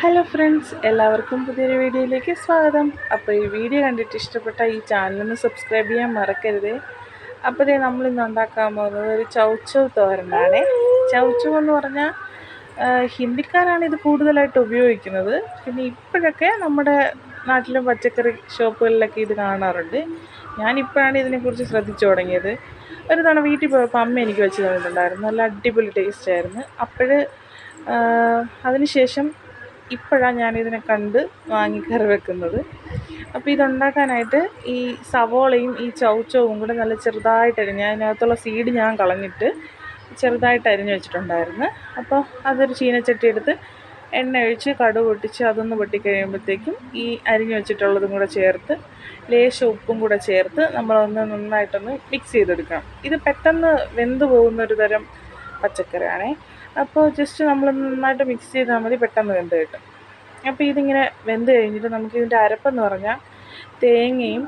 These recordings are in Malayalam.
ഹലോ ഫ്രണ്ട്സ് എല്ലാവർക്കും പുതിയൊരു വീഡിയോയിലേക്ക് സ്വാഗതം. അപ്പോൾ ഈ വീഡിയോ കണ്ടിട്ട് ഇഷ്ടപ്പെട്ട ഈ ചാനലൊന്ന് സബ്സ്ക്രൈബ് ചെയ്യാൻ മറക്കരുത്. അപ്പോൾ നമ്മൾ ഇന്ന് ഉണ്ടാക്കാൻ പോകുന്നത് ഒരു ചൗച്ചവ് തോരനാണ്. ചൗച്ചവ് എന്ന് പറഞ്ഞാൽ ഹിന്ദിക്കാരാണ് ഇത് കൂടുതലായിട്ട് ഉപയോഗിക്കുന്നത്. പിന്നെ ഇപ്പോഴൊക്കെ നമ്മുടെ നാട്ടിലും പച്ചക്കറി ഷോപ്പുകളിലൊക്കെ ഇത് കാണാറുണ്ട്. ഞാനിപ്പോഴാണ് ഇതിനെക്കുറിച്ച് ശ്രദ്ധിച്ചു തുടങ്ങിയത്. ഒരു തവണ വീട്ടിൽ പോയപ്പോൾ അമ്മ എനിക്ക് വെച്ച് തന്നിട്ടുണ്ടായിരുന്നു. നല്ല അടിപൊളി ടേസ്റ്റ് ആയിരുന്നു. അപ്പോൾ അതിനുശേഷം ഇപ്പോഴാണ് ഞാനിതിനെ കണ്ട് വാങ്ങി കറി വെക്കുന്നത്. അപ്പോൾ ഇതുണ്ടാക്കാനായിട്ട് ഈ സവോളയും ഈ ചൗച്ചവും കൂടെ നല്ല ചെറുതായിട്ട് അരിഞ്ഞ് അതിനകത്തുള്ള സീഡ് ഞാൻ കളഞ്ഞിട്ട് ചെറുതായിട്ട് അരിഞ്ഞ് വെച്ചിട്ടുണ്ടായിരുന്നു. അപ്പോൾ അതൊരു ചീനച്ചട്ടി എടുത്ത് എണ്ണ ഒഴിച്ച് കടുക് പൊട്ടിച്ച് അതൊന്ന് പൊട്ടിക്കഴിയുമ്പോഴത്തേക്കും ഈ അരിഞ്ഞ് വെച്ചിട്ടുള്ളതും കൂടെ ചേർത്ത് ലേശം ഉപ്പും കൂടെ ചേർത്ത് നമ്മളൊന്ന് നന്നായിട്ടൊന്ന് മിക്സ് ചെയ്തെടുക്കണം. ഇത് പെട്ടെന്ന് വെന്ത് പോകുന്നൊരു തരം പച്ചക്കറിയാണേ. അപ്പോൾ ജസ്റ്റ് നമ്മൾ നന്നായിട്ട് മിക്സ് ചെയ്താൽ മതി പെട്ടെന്ന് വെന്ത് കിട്ടും. അപ്പോൾ ഇതിങ്ങനെ വെന്ത് കഴിഞ്ഞിട്ട് നമുക്ക് ഇതിന്റെ അരപ്പെന്ന് പറഞ്ഞാൽ തേങ്ങയും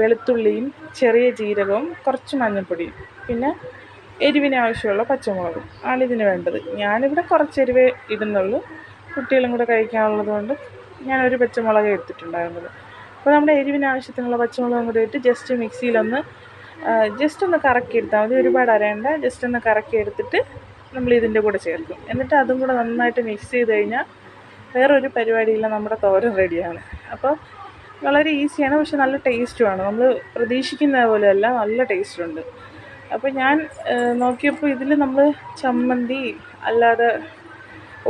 വെളുത്തുള്ളിയും ചെറിയ ജീരകവും കുറച്ച് മഞ്ഞൾപ്പൊടിയും പിന്നെ എരിവിന് ആവശ്യമുള്ള പച്ചമുളകും ആണ് ഇതിന് വേണ്ടത്. ഞാനിവിടെ കുറച്ച് എരിവേ ഇടുന്നുള്ളൂ. കുട്ടികളും കൂടെ കഴിക്കാനുള്ളത് കൊണ്ട് ഞാനൊരു പച്ചമുളക് എടുത്തിട്ടുണ്ടായിരുന്നത് അപ്പോൾ നമ്മുടെ എരിവിന് ആവശ്യത്തിനുള്ള പച്ചമുളകും കൂടെ ഇട്ട് ജസ്റ്റ് മിക്സിയിലൊന്ന് ജസ്റ്റ് ഒന്ന് കറക്കി എടുത്താൽ മതി. ഒരുപാട് അരയണ്ട. ജസ്റ്റ് ഒന്ന് കറക്കി എടുത്തിട്ട് നമ്മൾ ഇതിന്റെ കൂടെ ചേർക്കും. എന്നിട്ട് അതും കൂടെ നന്നായിട്ട് മിക്സ് ചെയ്ത് കഴിഞ്ഞാൽ വേറൊരു പരിപാടിയില്ല. നമ്മുടെ തോരൻ റെഡിയാണ്. അപ്പോൾ വളരെ ഈസിയാണ് പക്ഷെ നല്ല ടേസ്റ്റുമാണ് നമ്മൾ പ്രതീക്ഷിക്കുന്ന പോലെയല്ല നല്ല ടേസ്റ്റുണ്ട് അപ്പോൾ ഞാൻ നോക്കിയപ്പോൾ ഇതിൽ നമ്മൾ ചമ്മന്തി അല്ലാതെ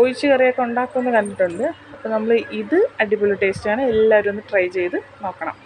ഒഴിച്ച് കറിയൊക്കെ ഉണ്ടാക്കുമെന്ന് കണ്ടിട്ടുണ്ട്. അപ്പോൾ നമ്മൾ ഇത് അടിപൊളി ടേസ്റ്റാണ് എല്ലാവരും ഒന്ന് ട്രൈ ചെയ്ത് നോക്കണം.